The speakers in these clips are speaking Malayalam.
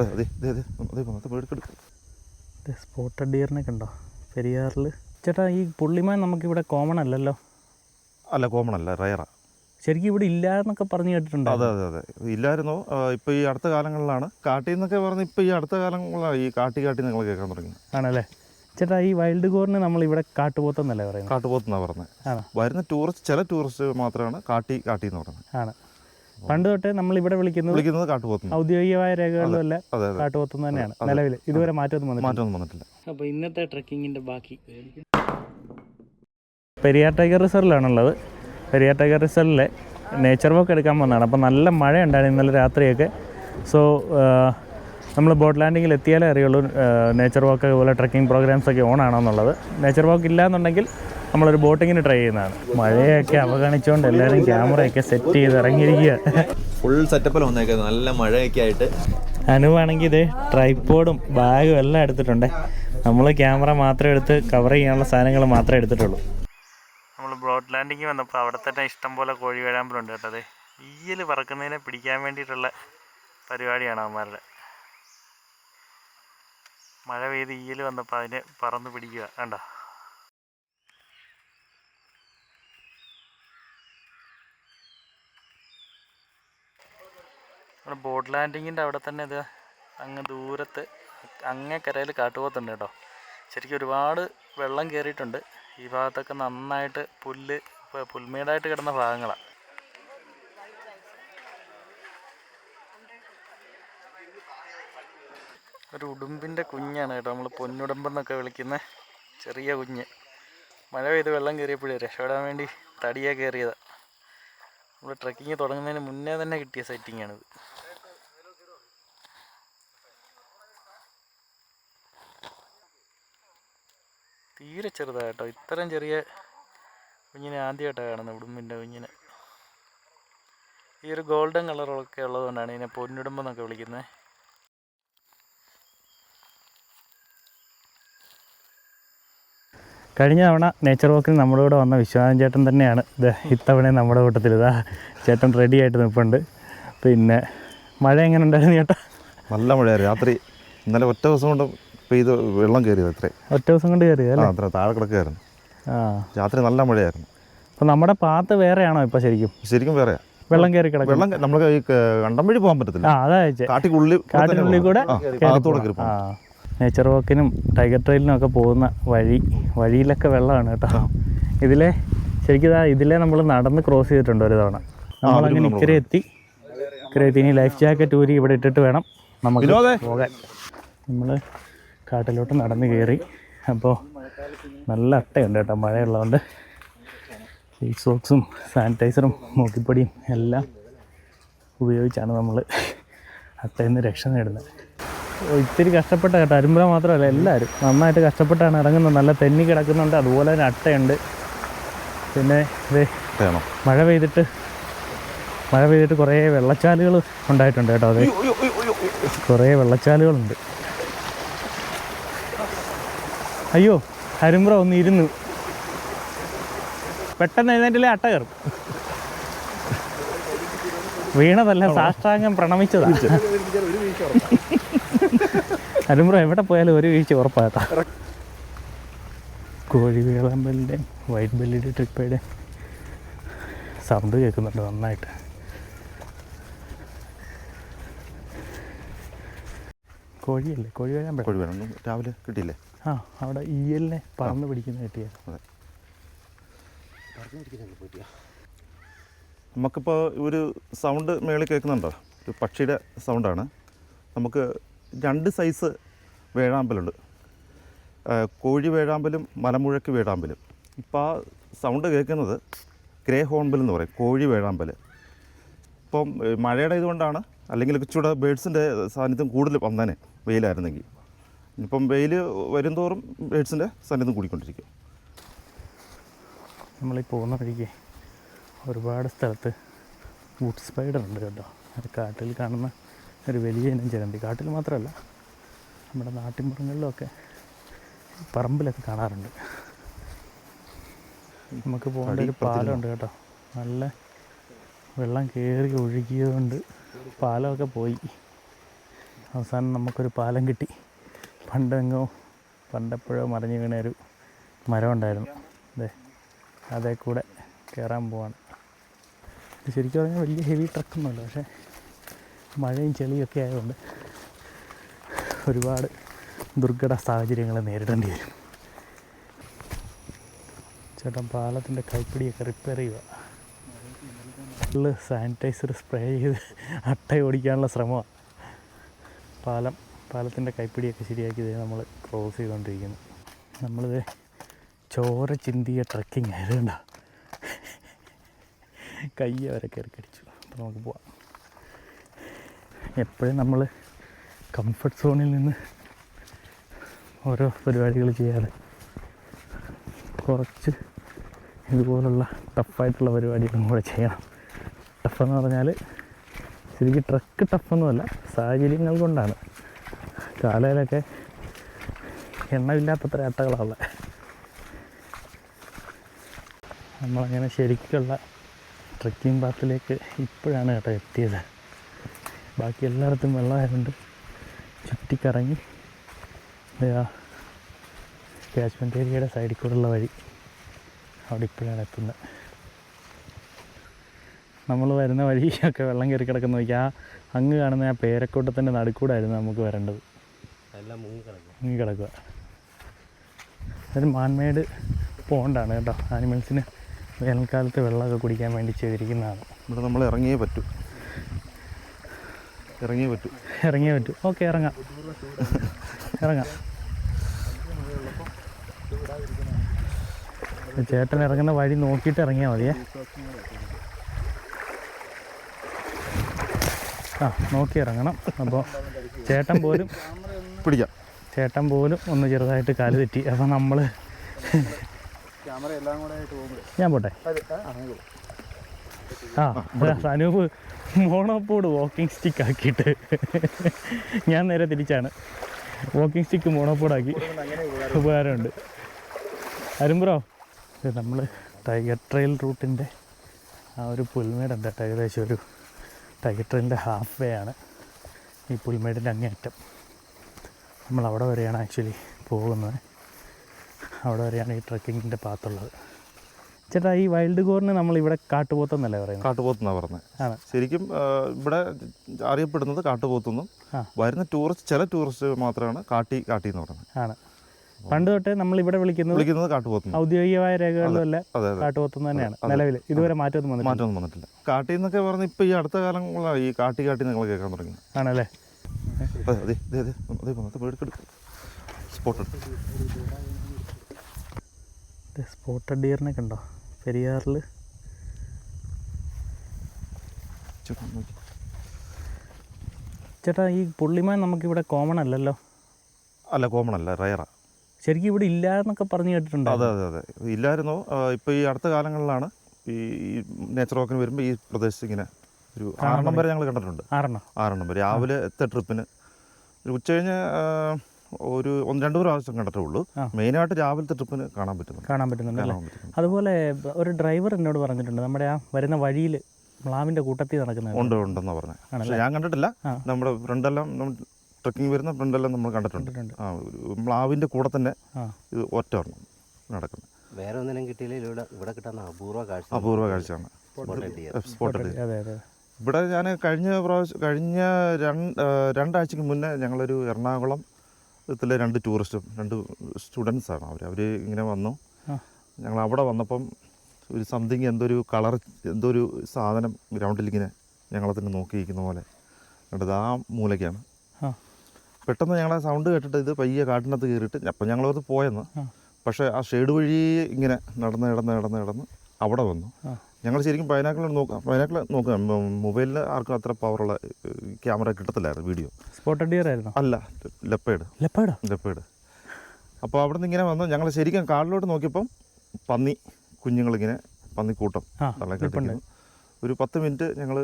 അതെ അതെ അതെ അതെ. അതെ അത് എടുക്കെടുക്കും സ്പോട്ടഡ് ഡിയറിനൊക്കെ ഉണ്ടോ പെരിയാറിൽ ചേട്ടാ ഈ പുള്ളിമാൻ നമുക്കിവിടെ കോമൺ അല്ലല്ലോ? അല്ല കോമൺ അല്ല റയറാ ശരിക്കും ഇവിടെ ഇല്ല എന്നൊക്കെ പറഞ്ഞു കേട്ടിട്ടുണ്ട്? അതെ അതെ അതെ. ഇല്ലായിരുന്നു. ഇപ്പോൾ ഈ അടുത്ത കാലങ്ങളിലാണ്. കാട്ടിൽ നിന്നൊക്കെ പറഞ്ഞ് ഇപ്പോൾ ഈ അടുത്ത കാലങ്ങളിലാണ് ഈ കാട്ടി കാട്ടി നിങ്ങൾ കേൾക്കാൻ തുടങ്ങി ആണല്ലേ? ചേട്ടാ ഈ വൈൽഡ് കോറിന് നമ്മൾ ഇവിടെ കാട്ടുപോത്തെന്നല്ലേ പറയുന്നത്? കാട്ടുപോത്തെന്നാണ് പറഞ്ഞത് വരുന്ന ടൂറിസ്റ്റ് ചില ടൂറിസ്റ്റ് മാത്രമാണ് കാട്ടി കാട്ടി എന്ന് പറയുന്നത് ആണ്. പണ്ട് തൊട്ടേ നമ്മൾ ഇവിടെ വിളിക്കുന്നത് വിളിക്കുന്നത് ഔദ്യോഗികമായ രേഖകളിലും അല്ല അതെ അതെ. തന്നെയാണ് നിലവിൽ. ഇതുവരെ മാറ്റമൊന്നും വന്നിട്ടില്ല. മാറ്റമൊന്നും വന്നിട്ടില്ല. അപ്പോൾ ഇന്നത്തെ ട്രക്കിങ്ങിന്റെ ബാക്കി. പെരിയാർ ടൈഗർ റിസർവിലാണുള്ളത്. പെരിയാർ ടൈഗർ റിസർവിലെ നേച്ചർ വോക്ക് എടുക്കാൻ വന്നതാണ്. അപ്പോൾ നല്ല മഴ ഉണ്ടായിരുന്നു ഇന്നലെ രാത്രിയൊക്കെ. സോ നമ്മൾ ബോട്ട് ലാൻഡിങ്ങിൽ എത്തിയാലേ അറിയുള്ളൂ നേച്ചർ വാക്ക് അതുപോലെ ട്രക്കിംഗ് പ്രോഗ്രാംസ് ഒക്കെ ഓൺ ആണോ എന്നുള്ളത്. നേച്ചർ വോക്ക് ഇല്ല എന്നുണ്ടെങ്കിൽ നമ്മളൊരു ബോട്ടിങ്ങിന് ട്രൈ ചെയ്യുന്നതാണ്. മഴയൊക്കെ അവഗണിച്ചുകൊണ്ട് എല്ലാവരും ക്യാമറയൊക്കെ സെറ്റ് ചെയ്ത് ഇറങ്ങിയിരിക്കുക ഫുൾ സെറ്റപ്പിൽ വന്നേക്കുന്നത് നല്ല മഴയൊക്കെ ആയിട്ട്. അനുവാണെങ്കിൽ ഇത് ട്രൈപ്പോഡും ബാഗും എല്ലാം എടുത്തിട്ടുണ്ട്. നമ്മൾ ക്യാമറ മാത്രം എടുത്ത് കവർ ചെയ്യാനുള്ള സാധനങ്ങൾ മാത്രമേ എടുത്തിട്ടുള്ളൂ. നമ്മൾ ബ്രോഡ് ലാൻഡിങ് വന്നപ്പോൾ അവിടെ തന്നെ ഇഷ്ടംപോലെ കോഴി വേഴാമ്പലുണ്ട് കേട്ടോ അതെ ഈയൽ പറക്കുന്നതിനെ പിടിക്കാൻ വേണ്ടിയിട്ടുള്ള പരിപാടിയാണ് അവന്മാരുടെ. മഴ പെയ്ത് ഈയൽ വന്നപ്പോൾ അതിനെ പറന്ന് പിടിക്കുക. കണ്ടോ? നമ്മുടെ ബോട്ട് ലാൻഡിങ്ങിന്റെ അവിടെ തന്നെ ഇത് അങ്ങ് ദൂരത്ത് അങ്ങേ കരയിൽ കാട്ടുപോത്തുണ്ട് കേട്ടോ. ശരിക്കും ഒരുപാട് വെള്ളം കയറിയിട്ടുണ്ട്. ഈ ഭാഗത്തൊക്കെ നന്നായിട്ട് പുല്ല് പുൽമേടായിട്ട് കിടന്ന ഭാഗങ്ങളാണ് ഒരു ഉടുമ്പിന്റെ കുഞ്ഞാണ് കേട്ടോ നമ്മൾ പൊന്നുടുമ്പെന്നൊക്കെ വിളിക്കുന്ന ചെറിയ കുഞ്ഞ്. മഴ പെയ്ത് വെള്ളം കയറിയപ്പോഴേ രക്ഷപ്പെടാൻ വേണ്ടി തടിയാണ് കയറിയതാണ് നമ്മൾ ട്രക്കിങ് തുടങ്ങുന്നതിന് മുന്നേ തന്നെ കിട്ടിയ സെറ്റിങ്ങാണിത് തീരെ ചെറുതായിട്ടോ. കേട്ടോ ഇത്രയും ചെറിയ കുഞ്ഞിനെ ആദ്യമായിട്ടാണ് കാണുന്നത് ഉടുമ്പിന്റെ കുഞ്ഞിനെ. ഈ ഒരു ഗോൾഡൻ കളറൊക്കെ ഉള്ളതുകൊണ്ടാണ് ഇതിനെ പൊന്നുടുമ്പെന്നൊക്കെ വിളിക്കുന്നത് കഴിഞ്ഞ തവണ നേച്ചർ വാക്കിൽ നമ്മുടെ കൂടെ വന്ന വിശ്വനാഥൻ ചേട്ടൻ തന്നെയാണ്. ഇത് ഇത്തവണ നമ്മുടെ കൂട്ടത്തിൽ ഇതാ ചേട്ടൻ റെഡി ആയിട്ട് നിൽപ്പുണ്ട് പിന്നെ മഴ എങ്ങനെ ഉണ്ടായിരുന്നു ചേട്ടാ? നല്ല മഴയായിരുന്നു. രാത്രി ഇന്നലെ ഒറ്റ ദിവസം കൊണ്ട് പെയ്ത് വെള്ളം കയറിയത് അത്രേ. ഒറ്റ ദിവസം കൊണ്ട് കയറിയത് അത്ര താഴെ കിടക്കുകയായിരുന്നു ആ. രാത്രി നല്ല മഴയായിരുന്നു. അപ്പോൾ നമ്മുടെ പാത്ത് വേറെയാണോ ഇപ്പോൾ ശരിക്കും? ശരിക്കും വേറെ വെള്ളം കയറി കിടക്കും വെള്ളം നമ്മൾ ഈ കണ്ടം വഴി പോകാൻ പറ്റത്തില്ല. കാട്ടിക്കുള്ളിൽ കാട്ടിനുള്ളിൽ കൂടെ. ആ. നേച്ചർ വാക്കിനും ടൈഗർ ട്രെയിലിനും ഒക്കെ പോകുന്ന വഴി വഴിയിലൊക്കെ വെള്ളമാണ് കേട്ടോ. ഇതിലെ ശരിക്കും ഇതാ ഇതിലെ നമ്മൾ നടന്ന് ക്രോസ് ചെയ്തിട്ടുണ്ട് ഒരു തവണ. നമ്മളങ്ങനെ നമ്മൾ ഇക്കരെ എത്തി. ഇക്കരെ എത്തി. ഇനി ലൈഫ് ജാക്കറ്റ് ഊരി ഇവിടെ ഇട്ടിട്ട് വേണം നമുക്ക്. പോകാൻ. നമ്മൾ കാട്ടിലോട്ട് നടന്നു കയറി. അപ്പോൾ നല്ല അട്ടയുണ്ട് കേട്ടോ മഴയുള്ളതുകൊണ്ട്. ഫേസ് സോക്സും സാനിറ്റൈസറും മൂക്കിപ്പൊടിയും എല്ലാം ഉപയോഗിച്ചാണ് നമ്മൾ അട്ടയിൽ നിന്ന് രക്ഷ നേടുന്നത്. ഇത്തിരി കഷ്ടപ്പെട്ട കേട്ടോ അരുമ്പുഴ മാത്രമല്ല എല്ലാവരും നന്നായിട്ട് കഷ്ടപ്പെട്ടാണ് ഇറങ്ങുന്നത്. നല്ല തെന്നി കിടക്കുന്നുണ്ട് അതുപോലെ തന്നെ അട്ടയുണ്ട്. പിന്നെ ഇത് മഴ പെയ്തിട്ട് മഴ പെയ്തിട്ട് കുറേ വെള്ളച്ചാലുകൾ ഉണ്ടായിട്ടുണ്ട് കേട്ടോ അത് കുറേ വെള്ളച്ചാലുകളുണ്ട്. അയ്യോ ഹരിമ്പ്ര ഒന്ന് ഇരുന്നു. പെട്ടെന്ന് എഴുന്നേറ്റില്ലേ അട്ട കയറും. വീണതല്ല സാഷ്ടാംഗം പ്രണമിച്ചതാ. ഹരിമ്പ്ര എവിടെ പോയാലും ഒരു വീഴ്ച ഉറപ്പാട്ടാ കോഴി വേളാമ്പലിന്റെ വൈറ്റ് ബെല്ലിയുടെ ട്രിപ്പയുടെ സൗണ്ട് കേൾക്കുന്നുണ്ട് നന്നായിട്ട്. കോഴിയല്ലേ? കോഴി വരാൻ കോഴി വരാൻ രാവിലെ കിട്ടിയില്ലേ? ആ അവിടെ ഈയലിനെ പറന്ന് പിടിക്കുന്ന കിട്ടിയ. നമുക്കിപ്പോൾ ഒരു സൗണ്ട് മേളിൽ കേൾക്കുന്നുണ്ടോ? ഒരു പക്ഷിയുടെ സൗണ്ടാണ് നമുക്ക് രണ്ട് സൈസ് വേഴാമ്പലുണ്ട്. കോഴി വേഴാമ്പലും മലമുഴക്ക് വേഴാമ്പലും. ഇപ്പോൾ ആ സൗണ്ട് കേൾക്കുന്നത് ഗ്രേ ഹോൺബൽ എന്ന് പറയും കോഴി വേഴാമ്പൽ ഇപ്പം മഴയുടെ ഇതുകൊണ്ടാണ് അല്ലെങ്കിൽ ഇച്ചിരി ബേഡ്സിന്റെ സാന്നിധ്യം കൂടുതൽ വന്നേനെ വെയിലായിരുന്നെങ്കിൽ. ഇപ്പം വെയിൽ വരുംതോറും ബേഡ്സിന്റെ സന്നിധം കൂടിക്കൊണ്ടിരിക്കും. നമ്മളീ പോകുന്ന വഴിക്ക് ഒരുപാട് സ്ഥലത്ത് വുഡ് സ്പൈഡർ ഉണ്ട് കേട്ടോ. അത് കാട്ടിൽ കാണുന്ന ഒരു വലിയ ഇനം ചിലന്തി കാട്ടിൽ മാത്രമല്ല നമ്മുടെ നാട്ടിൻപുറങ്ങളിലൊക്കെ പറമ്പിലൊക്കെ കാണാറുണ്ട്. നമുക്ക് പോകേണ്ട ഒരു പാലമുണ്ട് കേട്ടോ. നല്ല വെള്ളം കയറി ഒഴുകിയതുകൊണ്ട് പാലമൊക്കെ പോയി. അവസാനം നമുക്കൊരു പാലം കിട്ടി. പണ്ടെങ്ങോ പണ്ടെപ്പോഴോ മറിഞ്ഞു വീണ ഒരു മരം ഉണ്ടായിരുന്നു. അതെ അതേ കൂടെ കയറാൻ പോവാണ്. ശരിക്കും പറഞ്ഞാൽ വലിയ ഹെവി ട്രക്കൊന്നുമല്ല പക്ഷേ മഴയും ചെളിയൊക്കെ ആയതുകൊണ്ട് ഒരുപാട് ദുർഘട സാഹചര്യങ്ങൾ നേരിടേണ്ടി വരും. ചേട്ടൻ പാലത്തിന്റെ കൈപ്പിടിയൊക്കെ റിപ്പയർ ചെയ്യുക. സാനിറ്റൈസർ സ്പ്രേ ചെയ്ത് അട്ട ഓടിക്കാനുള്ള ശ്രമമാണ്. പാലം പാലത്തിന്റെ കൈപ്പിടിയൊക്കെ ശരിയാക്കി ഇതേ നമ്മൾ ക്രോസ് ചെയ്തുകൊണ്ടിരിക്കുന്നു നമ്മളിത് ചോര ചിന്തിയ ട്രക്കിംഗ് ആയതുകൊണ്ട കയ്യ വരെ കയറി അപ്പോൾ നമുക്ക് പോവാം. എപ്പോഴും നമ്മൾ കംഫർട്ട് സോണിൽ നിന്ന് ഓരോ പരിപാടികൾ ചെയ്യാതെ കുറച്ച് ഇതുപോലുള്ള ടഫായിട്ടുള്ള പരിപാടികളും കൂടെ ചെയ്യണം. ടഫെന്ന് പറഞ്ഞാൽ ശരിക്കും ട്രക്ക് ടഫൊന്നുമല്ല സാഹചര്യങ്ങൾ കൊണ്ടാണ് കാലയിലൊക്കെ എണ്ണമില്ലാത്തത്ര അട്ടകളാണ് നമ്മളങ്ങനെ ശരിക്കുള്ള ട്രക്കിംഗ് പാത്തിലേക്ക് ഇപ്പോഴാണ് കേട്ടോ എത്തിയത്. ബാക്കി എല്ലായിടത്തും വെള്ളമായതുകൊണ്ട് ചുറ്റിക്കറങ്ങി കാശ്മീർ ഏരിയയുടെ സൈഡിൽ കൂടെയുള്ള വഴി അവിടെ ഇപ്പോഴാണ് എത്തുന്നത്. നമ്മൾ വരുന്ന വഴിയൊക്കെ വെള്ളം കയറി കിടക്കുന്ന നോക്കി ആ അങ്ങ് കാണുന്ന ആ പേരക്കൂട്ടത്തിന്റെ നടുക്കൂടായിരുന്നു നമുക്ക് വരേണ്ടത്. എല്ലാം മുങ്ങി കിടക്കും. മുങ്ങി കിടക്കുക. ഒരു മാൻമേഡ് പോണ്ടാണ് കേട്ടോ. ആനിമൽസിന് വേനൽക്കാലത്ത് വെള്ളമൊക്കെ കുടിക്കാൻ വേണ്ടി ചെയ്തിരിക്കുന്നതാണ്. ഇവിടെ നമ്മൾ ഇറങ്ങിയേ പറ്റൂ. ഇറങ്ങിയേ പറ്റൂ. ഇറങ്ങിയേ പറ്റൂ. ഓക്കെ ഇറങ്ങാം. ഇറങ്ങാം. ചേട്ടൻ ഇറങ്ങുന്ന വഴി നോക്കിയിട്ട് ഇറങ്ങിയാൽ മതിയേ. ആ നോക്കി ഇറങ്ങണം. അപ്പോൾ ചേട്ടൻ പോലും പിടിക്കാം. ചേട്ടൻ പോലും ഒന്ന് ചെറുതായിട്ട് കാൽ തെറ്റി. അപ്പോൾ നമ്മൾ ഞാൻ പോട്ടെ? ആ അനൂപ് മോണോപ്പോട് വാക്കിംഗ് സ്റ്റിക്ക് ആക്കിയിട്ട് ഞാൻ നേരെ തിരിച്ചാണ്. വാക്കിംഗ് സ്റ്റിക്ക് മോണോപ്പോടാക്കി. ഉപകാരമുണ്ട്. അരുമ്പ്രോ നമ്മൾ ടൈഗർ ട്രെയിൽ റൂട്ടിന്റെ ആ ഒരു പുൽമേടുണ്ട് ഏകദേശം ഒരു ട്രെയിലിന്റെ ഹാഫ് വേ ആണ് ഈ പുൽമേടിന്റെ അങ്ങേയറ്റം. നമ്മൾ അവിടെ വരെയാണ് ആക്ച്വലി പോകുന്നത്. അവിടെ വരെയാണ് ഈ ട്രക്കിങ്ങിന്റെ പാത്തുള്ളത്. ചേട്ടാ ഈ വൈൽഡ് കോറിന് നമ്മൾ ഇവിടെ കാട്ടുപോത്തെന്നല്ലേ പറയുന്നത്? കാട്ടുപോത്തെന്നാണ് പറഞ്ഞത്. ആണ്. ശരിക്കും ഇവിടെ അറിയപ്പെടുന്നത് കാട്ടുപോത്തെന്നും വരുന്ന ടൂറിസ്റ്റ് ചില ടൂറിസ്റ്റ് മാത്രമാണ് കാട്ടി കാട്ടി എന്ന് പറയുന്നത്. ആണ്. പണ്ട് തൊട്ടേ നമ്മൾ ഇവിടെ വിളിക്കുന്നത് വിളിക്കുന്നത് കാട്ടുപോത്തെന്ന് ഔദ്യോഗികമായ രേഖകളിലല്ല അതെ തന്നെയാണ്. നിലവിൽ. ഇതുവരെ മാറ്റമൊന്നും വന്നിട്ടില്ല. മാറ്റമൊന്നും വന്നിട്ടില്ല. കാട്ടി എന്നൊക്കെ പറഞ്ഞ് ഇപ്പോൾ ഈ അടുത്ത കാലങ്ങളിലാണ് ഈ കാട്ടി കാട്ടി നിങ്ങൾ കേൾക്കാൻ തുടങ്ങി. ആണല്ലേ? അതെ അതെ സ്പോട്ട് സ്പോട്ടഡ് ഡിയറിനൊക്കെ കണ്ടോ? പെരിയാറിൽ ചേട്ടാ ചേട്ടാ ഈ പുള്ളിമാൻ നമുക്കിവിടെ കോമൺ അല്ലല്ലോ? അല്ല കോമൺ അല്ല റയറാ ശരിക്കും ഇവിടെ ഇല്ല എന്നൊക്കെ പറഞ്ഞു കേട്ടിട്ടുണ്ട് അതെ അതെ അതെ. ഇല്ലായിരുന്നു. ഇപ്പോൾ ഈ അടുത്ത കാലങ്ങളിലാണ് ഈ നേച്ചർ വാക്കിന് വരുമ്പോൾ ഈ പ്രദേശത്ത് ഇങ്ങനെ ഒരു ആറെണ്ണം വരെ ഞങ്ങൾ കണ്ടിട്ടുണ്ട്. ആറെണ്ണം. ആറെണ്ണം വരെ. രാവിലെ എത്ത ട്രിപ്പിന് ഒരു ഉച്ച കഴിഞ്ഞ് ഒരു ഒന്ന് രണ്ട് പ്രാവശ്യം കണ്ടിട്ടുള്ളൂ. മെയിനായിട്ട് രാവിലത്തെ ട്രിപ്പിന് കാണാൻ പറ്റുന്നു കാണാൻ പറ്റുന്നുണ്ട് അതുപോലെ ഒരു ഡ്രൈവർ എന്നോട് പറഞ്ഞിട്ടുണ്ട് നമ്മുടെ ആ വരുന്ന വഴിയിൽ മ്ലാവിന്റെ കൂട്ടത്തിൽ നടക്കുന്നത് ഉണ്ട് ഉണ്ടെന്ന് പറഞ്ഞത് പക്ഷേ ഞാൻ കണ്ടിട്ടില്ല. നമ്മുടെ ഫ്രണ്ടെല്ലാം ട്രക്കിംഗ് വരുന്ന ഫ്രണ്ടെല്ലാം നമ്മൾ കണ്ടിട്ടുണ്ട്. ആ ഒരു പ്ലാവിന്റെ കൂടെ തന്നെ ഇത് ഒറ്റ ഒരെണ്ണം നടക്കുന്നത് വേറെ ഒന്നിനും കിട്ടിയില്ലെങ്കിൽ ഇവിടെ ഇവിടെ കിട്ടുന്ന അപൂർവ കാഴ്ച. അപൂർവ കാഴ്ചയാണ്. സ്പോട്ടഡ് അതെ അതെ. ഇവിടെ ഞാൻ കഴിഞ്ഞ പ്രാവശ്യം കഴിഞ്ഞ രണ്ട് രണ്ടാഴ്ചക്ക് മുന്നേ ഞങ്ങളൊരു എറണാകുളം ത്തിലെ രണ്ട് ടൂറിസ്റ്റും രണ്ട് സ്റ്റുഡൻസാണ് അവർ അവർ ഇങ്ങനെ വന്നു. ഞങ്ങൾ അവിടെ വന്നപ്പം ഒരു സംതിങ് എന്തോ ഒരു കളർ എന്തോ ഒരു സാധനം ഗ്രൗണ്ടിൽ ഇങ്ങനെ ഞങ്ങളെ തന്നെ നോക്കിയിരിക്കുന്ന പോലെ. കണ്ടത് ആ മൂലയ്ക്കാണ്. പെട്ടെന്ന് ഞങ്ങളെ സൗണ്ട് കേട്ടിട്ട് ഇത് പയ്യെ കാട്ടിനകത്ത് കയറിയിട്ട് അപ്പം ഞങ്ങളത് പോയെന്ന്. പക്ഷേ ആ ഷെയ്ഡ് വഴി ഇങ്ങനെ നടന്ന് നടന്ന് നടന്ന് നടന്ന് അവിടെ വന്നു. ഞങ്ങൾ ശരിക്കും പൈനാക്കിൾ നോക്കാം പൈനാക്കിൾ നോക്കാം മൊബൈലിൽ ആർക്കും അത്ര പവറുള്ള ക്യാമറ കിട്ടത്തില്ലായിരുന്നു വീഡിയോ സ്പോട്ടഡ് ഡിയർ ആയിരുന്നു അല്ല ലെപ്പേഡ്. ലെപ്പേഡ്? ലെപ്പേഡ്. അപ്പോൾ അവിടെ നിന്ന് ഇങ്ങനെ വന്നു. ഞങ്ങൾ ശരിക്കും കാടിലോട്ട് നോക്കിയപ്പം പന്നി കുഞ്ഞുങ്ങളിങ്ങനെ പന്നിക്കൂട്ടം ആ തള്ളി നിൽപ്പുണ്ട്. ഒരു പത്ത് മിനിറ്റ് ഞങ്ങൾ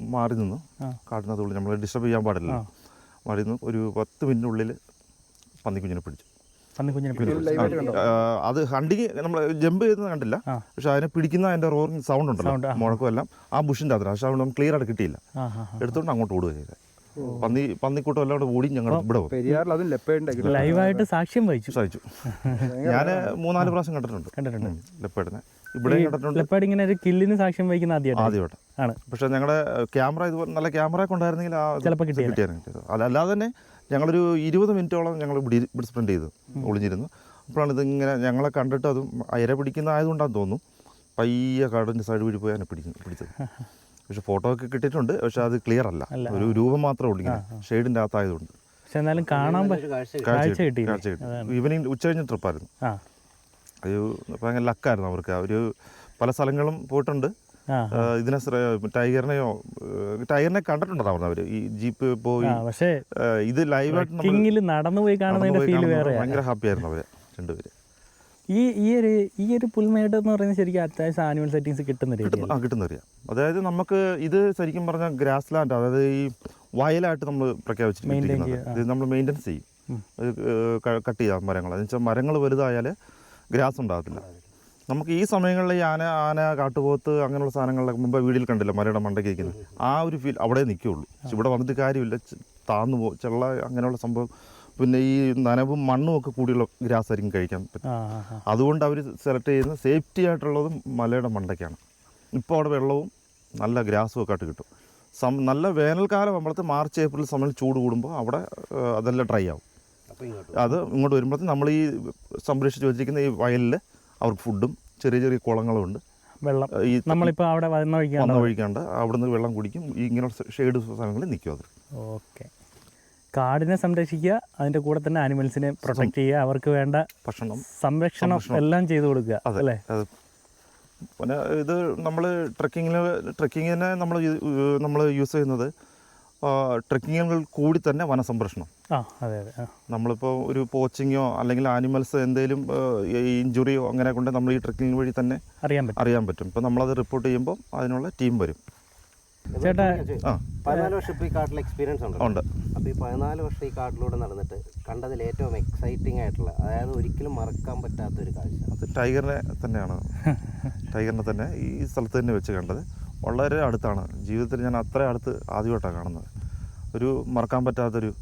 മാറി നിന്നു. ആ. നമ്മൾ ഡിസ്റ്റർബ് ചെയ്യാൻ പാടില്ല ആ. മാറി നിന്നു ഒരു പത്ത് മിനിറ്റിനുള്ളിൽ പന്നിക്കുഞ്ഞിനെ പിടിച്ചു. പന്നിക്കുഞ്ഞിനെ പിടിച്ചു. അത് ഹണ്ടിങ് നമ്മൾ ജമ്പ് ചെയ്യുന്നത് കണ്ടില്ല. പക്ഷെ അതിനെ പിടിക്കുന്ന അതിന്റെ റോറിങ് സൗണ്ട് ഉണ്ടല്ലോ. മുഴക്കം എല്ലാം ആ ബുഷിന്റെ അത്ര പക്ഷെ അവിടെ നമുക്ക് ക്ലിയർ ആയിട്ട് കിട്ടിയില്ല. എടുത്തുകൊണ്ട് അങ്ങോട്ട് ഓടുക ചെയ്തത് പന്നി പന്നിക്കൂട്ടം എല്ലാം കൂടെ ഓടി ഞങ്ങൾ ഇവിടെ ലൈവായിട്ട് സാക്ഷ്യം വഹിച്ചു. സഹിച്ചു ഞാൻ മൂന്നാൽ പ്രാവശ്യം കണ്ടിട്ടുണ്ട്. കണ്ടിട്ടുണ്ട്. ലെപ്പേഡിനെ ഇവിടെ കണ്ടിട്ടുണ്ട്. ഇങ്ങനെ ഒരു കില്ലിന് സാക്ഷ്യം വഹിക്കുന്ന ആദ്യമായിട്ട്. ആദ്യമായിട്ട്. ആണ്. പക്ഷേ ഞങ്ങളുടെ ക്യാമറ ഇതുപോലെ നല്ല ക്യാമറ കൊണ്ടായിരുന്നെങ്കിൽ ആ ഇത് ചിലപ്പോൾ കിട്ടിയായിരുന്നു. അല്ലാതെ തന്നെ ഞങ്ങളൊരു ഇരുപത് മിനിറ്റോളം ഞങ്ങൾ ഇവിടെ സ്പെൻഡ് ചെയ്തു ഒളിഞ്ഞിരുന്നു. അപ്പോഴാണ് ഇതിങ്ങനെ ഞങ്ങളെ കണ്ടിട്ട് അതും അയര പിടിക്കുന്ന ആയതുകൊണ്ടാന്ന് തോന്നുന്നു. പയ്യെ കാടിന്റെ സൈഡ് വഴി പോയി അതിനെ പിടിക്കും പിടിച്ചത്. പക്ഷെ ഫോട്ടോ ഒക്കെ കിട്ടിയിട്ടുണ്ട്. പക്ഷെ അത് ക്ലിയർ അല്ല. ഒരു രൂപം മാത്രമേ ഉള്ളൂ ഇങ്ങനെ. ഷെയ്ഡിന്റെ അകത്തായതുകൊണ്ട്. പക്ഷെ എന്നാലും കാണാൻ ഒരു കാഴ്ച കിട്ടി. ഈവനിങ് ഉച്ച കഴിഞ്ഞ ട്രിപ്പായിരുന്നു ആ. ഒരു ഭയങ്കര ലക്കായിരുന്നു അവർക്ക്. അവർ പല സ്ഥലങ്ങളും പോയിട്ടുണ്ട്. ഇതിനെ ടൈഗറിനെയോ ടൈഗറിനെ കണ്ടിട്ടുണ്ടോ പറഞ്ഞത് അവർ? ഈ ജീപ്പ് പോയി. പക്ഷേ ഇത് ലൈവായിട്ട് നടന്നു പോയി കാണുന്നതിന്റെ ഫീൽ വേറെ ഭയങ്കര ഹാപ്പി ആയിരുന്നു അവർ രണ്ടുപേര്. ഈ ഈ ഒരു ഈ ഒരു പുൽമേട് എന്ന് പറയുന്നത് ശരിക്കും അത്യാവശ്യം ആനുവൽ സെറ്റിങ്സ് കിട്ടുന്ന ആ കിട്ടുന്നറിയാം അതായത് നമുക്ക് ഇത് ശരിക്കും പറഞ്ഞാൽ ഗ്രാസ് ലാൻഡ് അതായത് ഈ വയലായിട്ട് നമ്മൾ പ്രഖ്യാപിച്ചിട്ടുണ്ട് ഇത് നമ്മൾ മെയിന്റെനൻസ് ചെയ്യും. കട്ട് ചെയ്യാം മരങ്ങൾ എന്ന് വെച്ചാൽ മരങ്ങൾ വലുതായാൽ ഗ്രാസ് ഉണ്ടാകത്തില്ല. നമുക്ക് ഈ സമയങ്ങളിൽ ഈ ആന ആന കാട്ടുപോത്ത് അങ്ങനെയുള്ള സാധനങ്ങളിലൊക്കെ മുമ്പ് വീടിൽ കണ്ടില്ല മലയുടെ മണ്ടയ്ക്ക് ഇരിക്കുന്നത് ആ ഒരു ഫീൽ അവിടെ നിൽക്കുകയുള്ളൂ. ഇവിടെ വന്നിട്ട് കാര്യമില്ല. താന്നു പോകും ചെള്ള അങ്ങനെയുള്ള സംഭവം. പിന്നെ ഈ നനവും മണ്ണും ഒക്കെ കൂടിയുള്ള ഗ്രാസ് ആയിരിക്കും കഴിക്കാൻ പറ്റും. അതുകൊണ്ട് അവർ സെലക്ട് ചെയ്യുന്ന സേഫ്റ്റി ആയിട്ടുള്ളത് മലയുടെ മണ്ടയ്ക്കാണ്. ഇപ്പോൾ അവിടെ വെള്ളവും നല്ല ഗ്രാസും ഒക്കെ ആയിട്ട് കിട്ടും. സം നല്ല വേനൽക്കാലം നമ്മളത്തെ മാർച്ച് ഏപ്രിൽ സമയത്ത് ചൂട് കൂടുമ്പോൾ അവിടെ അതെല്ലാം ഡ്രൈ ആവും. അത് ഇങ്ങോട്ട് വരുമ്പോഴത്തേക്കും നമ്മൾ ഈ സംരക്ഷിച്ച് വെച്ചിരിക്കുന്ന ഈ വയലിൽ അവർക്ക് ഫുഡും ചെറിയ ചെറിയ കുളങ്ങളും ഉണ്ട്. വെള്ളം. ഈ നമ്മളിപ്പോൾ അവിടെ വന്ന വഴിക്കാണ് വന്ന അവിടെ നിന്ന് വെള്ളം കുടിക്കും. ഈ ഇങ്ങനെ ഷെയ്ഡ് സ്ഥലങ്ങളിൽ നിൽക്കും അത്. ഓക്കെ. കാടിനെ സംരക്ഷിക്കുക അതിന്റെ കൂടെ തന്നെ ആനിമൽസിനെ പ്രൊട്ടക്ട് ചെയ്യുക അവർക്ക് വേണ്ട ഭക്ഷണം സംരക്ഷണം എല്ലാം ചെയ്തു കൊടുക്കുക അല്ലേ? അത്. പിന്നെ ഇത് നമ്മൾ ട്രക്കിങ്ങിന് ട്രക്കിങ്ങിനെ നമ്മൾ നമ്മൾ യൂസ് ചെയ്യുന്നത് ട്രക്കിങ്ങുകൾ കൂടി തന്നെ വനസംരക്ഷണം. ആ അതെ അതെ നമ്മളിപ്പോൾ ഒരു പോച്ചിങ്ങോ അല്ലെങ്കിൽ ആനിമൽസ് എന്തെങ്കിലും ഇഞ്ചുറിയോ അങ്ങനെ കൊണ്ട് നമ്മൾ ഈ ട്രക്കിംഗ് വഴി തന്നെ അറിയാൻ പറ്റും. അറിയാൻ പറ്റും. ഇപ്പം നമ്മളത് റിപ്പോർട്ട് ചെയ്യുമ്പോൾ അതിനുള്ള ടീം വരും. ചേട്ടാ ആ. പതിനാല് വർഷം ഇപ്പോൾ ഈ കാട്ടിൽ എക്സ്പീരിയൻസ് ഉണ്ട്. ഉണ്ട്. അപ്പോൾ ഈ പതിനാല് വർഷം ഈ കാട്ടിലൂടെ നടന്നിട്ട് കണ്ടതിൽ ഏറ്റവും എക്സൈറ്റിംഗ് ആയിട്ടുള്ള അതായത് ഒരിക്കലും മറക്കാൻ പറ്റാത്ത ഒരു കാഴ്ച. അത് ടൈഗറിനെ തന്നെയാണ്. ടൈഗറിനെ തന്നെ ഈ സ്ഥലത്ത് തന്നെ വെച്ച് കണ്ടത്. വളരെ അടുത്താണ്. ജീവിതത്തിൽ ഞാൻ അത്ര അടുത്ത് ആദ്യമായിട്ടാണ് കാണുന്നത്. ഒരു മറക്കാൻ പറ്റാത്തൊരു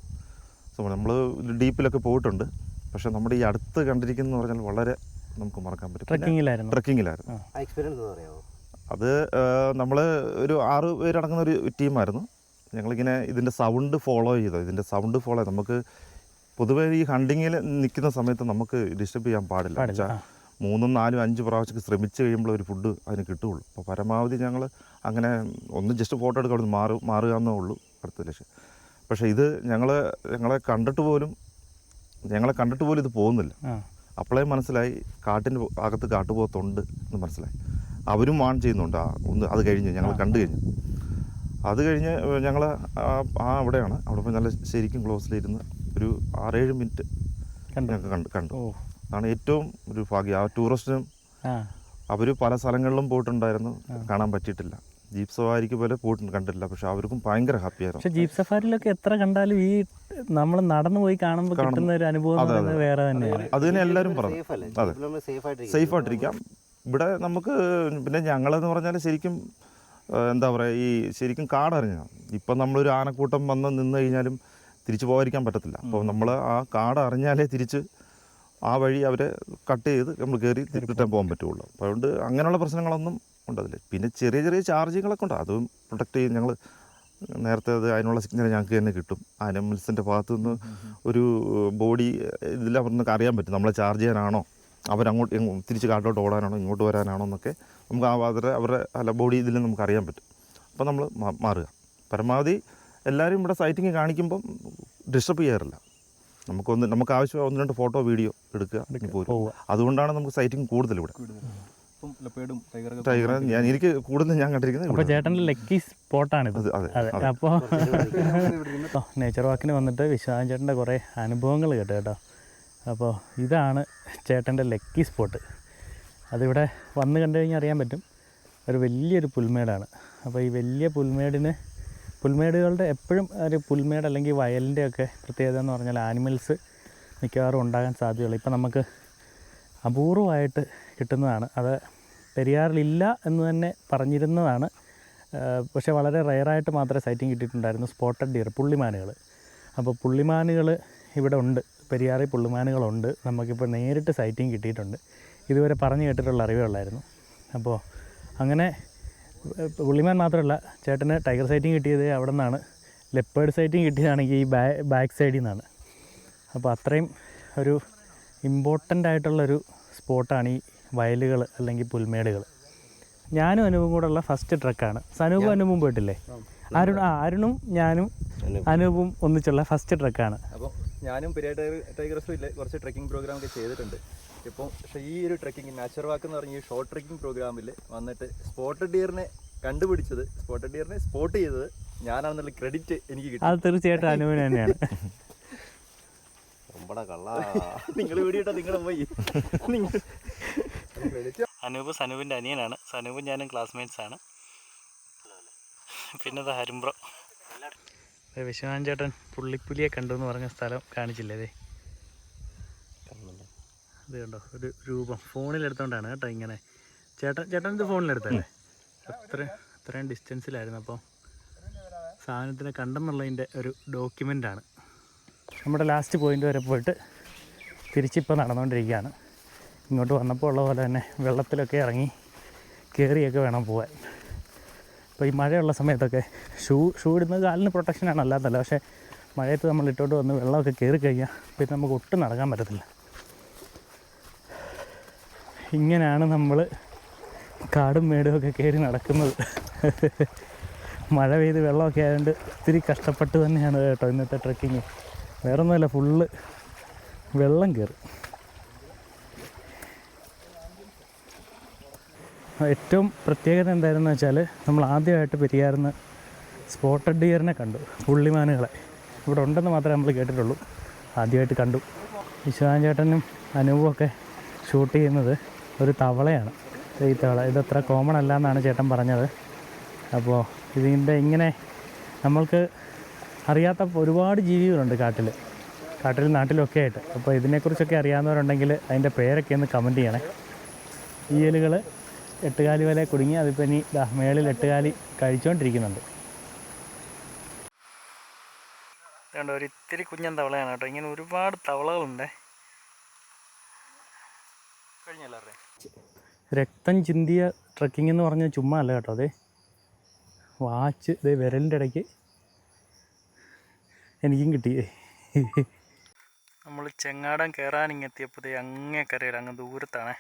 നമ്മൾ ഡീപ്പിലൊക്കെ പോയിട്ടുണ്ട്. പക്ഷെ നമ്മുടെ ഈ അടുത്ത് കണ്ടിരിക്കുന്നത് പറഞ്ഞാൽ വളരെ നമുക്ക് മറക്കാൻ പറ്റും. ട്രക്കിങ്ങിലായിരുന്നു. ട്രക്കിങ്ങിലായിരുന്നു. ആ. എക്സ്പീരിയൻസ് പറയാമോ? അത് നമ്മൾ ഒരു ആറ് പേരടങ്ങുന്ന ഒരു ടീമായിരുന്നു. ഞങ്ങളിങ്ങനെ ഇതിന്റെ സൗണ്ട് ഫോളോ ചെയ്തു. ഇതിന്റെ സൗണ്ട് ഫോളോ ചെയ്ത്. നമുക്ക് പൊതുവേ ഈ ഹണ്ടിങ്ങിൽ നിൽക്കുന്ന സമയത്ത് നമുക്ക് ഡിസ്റ്റർബ് ചെയ്യാൻ പാടില്ല. വെച്ചാൽ മൂന്നും നാലും അഞ്ച് പ്രാവശ്യം ശ്രമിച്ച് കഴിയുമ്പോൾ ഒരു ഫുഡ് അതിന് കിട്ടുകയുള്ളൂ. അപ്പോൾ പരമാവധി ഞങ്ങൾ അങ്ങനെ ഒന്ന് ജസ്റ്റ് ഫോട്ടോ എടുക്കുക അവിടെ മാറു മാറുക എന്നേ ഉള്ളൂ. അടുത്ത ലക്ഷ്യം. പക്ഷേ ഇത് ഞങ്ങൾ ഞങ്ങളെ കണ്ടിട്ട് പോലും ഞങ്ങളെ കണ്ടിട്ട് പോലും ഇത് പോകുന്നില്ല. അപ്പോഴേ മനസ്സിലായി കാട്ടിന്റെ അകത്ത് കാട്ടുപോത്തുണ്ട് എന്ന് മനസ്സിലായി. അവരും വാൺ ചെയ്യുന്നുണ്ട്. ആ ഒന്ന് അത് കഴിഞ്ഞ് ഞങ്ങൾ കണ്ടു കഴിഞ്ഞു. അത് കഴിഞ്ഞ് ഞങ്ങൾ ആ അവിടെയാണ്. അവിടെ പോയി നല്ല ശരിക്കും ക്ലോസിലിരുന്ന് ഒരു ആറേഴ് മിനിറ്റ് ഞങ്ങൾക്ക് കണ്ടു കണ്ടു. അതാണ് ഏറ്റവും ഒരു ഭാഗ്യം. ആ ടൂറിസ്റ്റിനും അവർ പല സ്ഥലങ്ങളിലും പോയിട്ടുണ്ടായിരുന്നു. കാണാൻ പറ്റിയിട്ടില്ല. ജീപ്പ് സഫാരിക്ക് പോലെ പോയിട്ടുണ്ട് കണ്ടിട്ടില്ല. പക്ഷെ അവർക്കും ഭയങ്കര ഹാപ്പിയായിരുന്നു പക്ഷെ ജീപ്പ് സഫാരിയിലൊക്കെ എത്ര കണ്ടാലും ഈ നമ്മൾ നടന്നു പോയി കാണുമ്പോൾ കിട്ടുന്ന ഒരു അനുഭവം വേറെ തന്നെയാണ്. അത്. തന്നെ എല്ലാവരും പറഞ്ഞു. അതെ. നമ്മൾ സേഫ് ആയിട്ട് സേഫ് ആയിട്ടിരിക്കാം. ഇവിടെ നമുക്ക് പിന്നെ ഞങ്ങളെന്ന് പറഞ്ഞാൽ ശരിക്കും എന്താ പറയുക ഈ ശരിക്കും കാടറിഞ്ഞ ഇപ്പം നമ്മളൊരു ആനക്കൂട്ടം വന്ന് നിന്ന് കഴിഞ്ഞാലും തിരിച്ചു പോകാതിരിക്കാൻ പറ്റത്തില്ല. അപ്പോൾ നമ്മൾ ആ കാട് അറിഞ്ഞാലേ തിരിച്ച് ആ വഴി അവരെ കട്ട് ചെയ്ത് നമ്മൾ കയറി റിട്ടേൺ പോകാൻ പറ്റുള്ളൂ. അപ്പോൾ അതുകൊണ്ട് അങ്ങനെയുള്ള പ്രശ്നങ്ങളൊന്നും ഉണ്ടതില്ല പിന്നെ ചെറിയ ചെറിയ ചാർജിങ്ങളൊക്കെ ഉണ്ട്. അതും പ്രൊട്ടക്റ്റ് ചെയ്യും. ഞങ്ങൾ നേരത്തെ അത് അതിനുള്ള സിഗ്നൽ ഞങ്ങൾക്ക് തന്നെ കിട്ടും. ആനിമൽസിന്റെ ഭാഗത്തു നിന്ന് ഒരു ബോഡി ഇതിൽ അവർക്ക് അറിയാൻ പറ്റും. നമ്മളെ ചാർജ് ചെയ്യാനാണോ? അവരങ്ങോട്ട് തിരിച്ച് കാട്ടിലോട്ട് ഓടാനാണോ? ഇങ്ങോട്ട് വരാനാണോ എന്നൊക്കെ നമുക്ക് ആ അവരുടെ അവരുടെ അല്ല ബോഡി ഇതിൽ നമുക്ക് അറിയാൻ പറ്റും. അപ്പോൾ നമ്മൾ മാറുക. പരമാവധി എല്ലാവരും ഇവിടെ സൈറ്റിങ് കാണിക്കുമ്പം ഡിസ്റ്റർബ് ചെയ്യാറില്ല. നമുക്കൊന്ന് നമുക്ക് ആവശ്യം ഒന്ന് രണ്ട് ഫോട്ടോ വീഡിയോ എടുക്കുക. പോരും. അതുകൊണ്ടാണ് നമുക്ക് സൈറ്റിങ് കൂടുതൽ ഇവിടെ. ടൈഗർ ഞാൻ എനിക്ക് കൂടുതൽ ഞാൻ കണ്ടിരിക്കുന്നത് അപ്പോൾ ചേട്ടന്റെ ലക്കി സ്പോട്ടാണിത് ഇത്. അതെ അപ്പോൾ നേച്ചർ വാക്കിന് വന്നിട്ട് വിശ്വാസം ചേട്ടന്റെ കുറേ അനുഭവങ്ങൾ കേട്ടോ കേട്ടോ. അപ്പോൾ ഇതാണ് ചേട്ടന്റെ ലക്കി സ്പോട്ട് അതിവിടെ വന്ന് കണ്ടു കഴിഞ്ഞാൽ അറിയാൻ പറ്റും. ഒരു വലിയൊരു പുൽമേടാണ്. അപ്പോൾ ഈ വലിയ പുൽമേടിന് പുൽമേടുകളുടെ എപ്പോഴും ഒരു പുൽമേട് അല്ലെങ്കിൽ വയലിന്റെ ഒക്കെ പ്രത്യേകത എന്ന് പറഞ്ഞാൽ ആനിമൽസ് മിക്കവാറും ഉണ്ടാകാൻ സാധ്യതയുള്ളൂ. ഇപ്പം നമുക്ക് അപൂർവമായിട്ട് കിട്ടുന്നതാണ്. അത് പെരിയാറിലില്ല എന്ന് തന്നെ പറഞ്ഞിരുന്നതാണ്. പക്ഷേ വളരെ റയറായിട്ട് മാത്രമേ സൈറ്റിംഗ് കിട്ടിയിട്ടുണ്ടായിരുന്നു. സ്പോട്ടഡ് ഡിയർ പുള്ളിമാനുകൾ. അപ്പോൾ പുള്ളിമാനുകൾ ഇവിടെ ഉണ്ട്. പെരിയാറിൽ പുള്ളിമാനുകളുണ്ട്. നമുക്കിപ്പോൾ നേരിട്ട് സൈറ്റിംഗ് കിട്ടിയിട്ടുണ്ട്. ഇതുവരെ പറഞ്ഞു കേട്ടിട്ടുള്ള അറിവേ ഉള്ളായിരുന്നു. അപ്പോൾ അങ്ങനെ പുള്ളിമാൻ മാത്രമല്ല ചേട്ടന് ടൈഗർ സൈറ്റിംഗ് കിട്ടിയത് അവിടെ നിന്നാണ് ലെപ്പേർഡ് സൈറ്റിംഗ് കിട്ടിയതാണെങ്കിൽ ഈ ബാക്ക് സൈഡിൽ നിന്നാണ്. അപ്പോൾ അത്രയും ഒരു ഇമ്പോർട്ടന്റ് ആയിട്ടുള്ളൊരു സ്പോട്ടാണ് ഈ വയലുകൾ അല്ലെങ്കിൽ പുൽമേടുകൾ. ഞാനും അനുവും കൂടെ ഉള്ള ഫസ്റ്റ് ട്രക്കാണ് സനൂപും അനുപും പോയിട്ടില്ലേ? അരുൺ ആ അരുണും ഞാനും അനൂപും ഒന്നിച്ചുള്ള ഫസ്റ്റ് ട്രക്കാണ് അപ്പോൾ ഞാനും പെരിയ ടൈഗർ ടൈഗർസും ഇല്ല കുറച്ച് ട്രക്കിംഗ് പ്രോഗ്രാം ഒക്കെ ചെയ്തിട്ടുണ്ട്. ഇപ്പോൾ പക്ഷേ ഈ ഒരു ട്രക്കിംഗ് നാച്ചുറൽ വാക്ക് എന്ന് പറഞ്ഞ ഈ ഷോർട്ട് ട്രക്കിംഗ് പ്രോഗ്രാമിൽ വന്നിട്ട് സ്പോട്ടഡ് ഡിയറിനെ കണ്ടുപിടിച്ചത് സ്പോട്ടഡ് ഡിയറിനെ സ്പോട്ട് ചെയ്തത് ഞാനാണെന്നുള്ള ക്രെഡിറ്റ് എനിക്ക് കിട്ടും. അത് തീർച്ചയായിട്ടും അനുവിന് തന്നെയാണ്. കള്ള. നിങ്ങൾ വീടിയിട്ടാ നിങ്ങൾ പോയി. അനൂപ് സനൂപിന്റെ അനിയനാണ്. സനൂപും ഞാനും ക്ലാസ്മേറ്റ്സ് ആണ്. പിന്നെ ഹരിമ്പ്രോ വിശ്വനാഥൻ ചേട്ടൻ പുള്ളിപ്പുലിയെ കണ്ടു എന്ന് പറഞ്ഞ സ്ഥലം കാണിച്ചില്ലേ അതെ ഇത് കണ്ടോ? ഒരു രൂപം. ഫോണിലെടുത്തോണ്ടാണ് കേട്ടോ ഇങ്ങനെ. ചേട്ടൻ ചേട്ടൻ ഇത് ഫോണിലെടുത്തല്ലേ അത്ര അത്രയും ഡിസ്റ്റൻസിലായിരുന്നു അപ്പോൾ സാധനത്തിനെ കണ്ടെന്നുള്ളതിന്റെ ഒരു ഡോക്യുമെന്റാണ് നമ്മുടെ ലാസ്റ്റ് പോയിന്റ് വരെ പോയിട്ട് തിരിച്ചിപ്പോൾ നടന്നുകൊണ്ടിരിക്കുകയാണ് ഇങ്ങോട്ട് വന്നപ്പോൾ ഉള്ള പോലെ തന്നെ വെള്ളത്തിലൊക്കെ ഇറങ്ങി കയറിയൊക്കെ വേണം പോകാൻ അപ്പോൾ ഈ മഴയുള്ള സമയത്തൊക്കെ ഷൂ ഷൂ ഇടുന്നത് കാലിന് പ്രൊട്ടക്ഷനാണ് അല്ലാത്തല്ല. പക്ഷേ മഴയത്ത് നമ്മൾ ഇട്ടോട്ട് വന്ന് വെള്ളമൊക്കെ കയറി കഴിഞ്ഞാൽ പിന്നെ നമുക്ക് ഒട്ടും നടക്കാൻ പറ്റത്തില്ല. ഇങ്ങനെയാണ് നമ്മൾ കാടും മേടും ഒക്കെ കയറി നടക്കുന്നത്. മഴ പെയ്ത് വെള്ളമൊക്കെ ആയതുകൊണ്ട് ഒത്തിരി കഷ്ടപ്പെട്ട് തന്നെയാണ് കേട്ടോ ഇന്നത്തെ ട്രക്കിങ് വേറൊന്നുമല്ല ഫുള്ള് വെള്ളം കയറി ഏറ്റവും പ്രത്യേകത എന്തായിരുന്നു വെച്ചാൽ നമ്മൾ ആദ്യമായിട്ട് പെരിയാർന്ന് സ്പോട്ടഡ് ഡിയറിനെ കണ്ടു പുള്ളിമാനുകളെ. ഇവിടെ ഉണ്ടെന്ന് മാത്രമേ നമ്മൾ കേട്ടിട്ടുള്ളൂ. ആദ്യമായിട്ട് കണ്ടു. വിശ്വനാഥൻ ചേട്ടനും അനുവും ഒക്കെ ഷൂട്ട് ചെയ്യുന്നത് ഒരു തവളയാണ്. ഈ തവള ഇതത്ര കോമൺ അല്ല എന്നാണ് ചേട്ടൻ പറഞ്ഞത്. അപ്പോൾ ഇതിന്റെ ഇങ്ങനെ നമ്മൾക്ക് അറിയാത്ത ഒരുപാട് ജീവികളുണ്ട് കാട്ടിൽ കാട്ടിൽ നാട്ടിലൊക്കെ ആയിട്ട്. അപ്പോൾ ഇതിനെക്കുറിച്ചൊക്കെ അറിയാവുന്നവരുണ്ടെങ്കിൽ അതിന്റെ പേരൊക്കെ ഒന്ന് കമന്റ് ചെയ്യണേ. ഈയലുകൾ എട്ടുകാലി വരെ കുടുങ്ങി അതിപ്പോൾ ഇനി മേളിൽ എട്ടുകാലി കഴിച്ചുകൊണ്ടിരിക്കുന്നുണ്ട് അതുകൊണ്ട് ഒരു ഇത്തിരി കുഞ്ഞൻ തവളയാണ് കേട്ടോ. ഇങ്ങനെ ഒരുപാട് തവളകളുണ്ട്. കഴിഞ്ഞല്ലേ രക്തം ചിന്തിയ ട്രക്കിംഗ് എന്ന് പറഞ്ഞാൽ ചുമ്മാ അല്ല കേട്ടോ അതെ. വാച്ച് ഇതേ വിരലിന്റെ ഇടയ്ക്ക് എനിക്കും കിട്ടി. നമ്മൾ ചെങ്ങാടം കയറാൻ ഇങ്ങെത്തിയപ്പോഴത്തേ അങ്ങേ കരയിൽ അങ്ങ് ദൂരത്താണ്.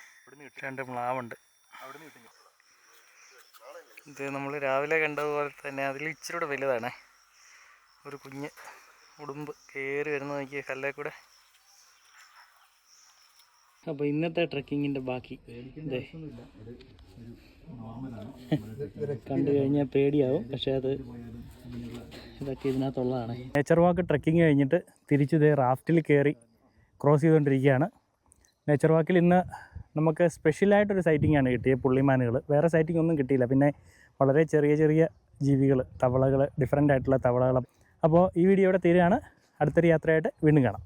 രണ്ട് മ്ലാവുണ്ട്. ഇത് നമ്മൾ രാവിലെ കണ്ടതുപോലെ തന്നെ അതിൽ ഇച്ചിരി കൂടെ വലുതാണ്. ഒരു കുഞ്ഞ് ഉടുമ്പ് കയറി വരുന്ന നോക്കിയ കല്ലേ കൂടെ. അപ്പോൾ ഇന്നത്തെ ട്രക്കിങ്ങിന്റെ ബാക്കി. ദേ. കണ്ടു കഴിഞ്ഞാൽ പേടിയാവും. പക്ഷേ അത് ഇതൊക്കെ ഇതിനകത്തുള്ളതാണ്. നേച്ചർ വാക്ക് ട്രക്കിങ് കഴിഞ്ഞിട്ട് തിരിച്ചു ഇതേ റാഫ്റ്റിൽ കയറി ക്രോസ് ചെയ്തുകൊണ്ടിരിക്കുകയാണ്. നേച്ചർ വാക്കിൽ ഇന്ന് നമുക്ക് സ്പെഷ്യലായിട്ടൊരു സൈറ്റിംഗ് ആണ് കിട്ടിയത് പുള്ളിമാനുകൾ വേറെ സൈറ്റിംഗ് ഒന്നും കിട്ടിയില്ല. പിന്നെ വളരെ ചെറിയ ചെറിയ ജീവികൾ തവളകൾ ഡിഫറെന്റ് ആയിട്ടുള്ള തവളകൾ അപ്പോൾ ഈ വീഡിയോ ഇവിടെ തീരുകയാണ്. അടുത്തൊരു യാത്രയായിട്ട് വീണ്ടും കാണാം.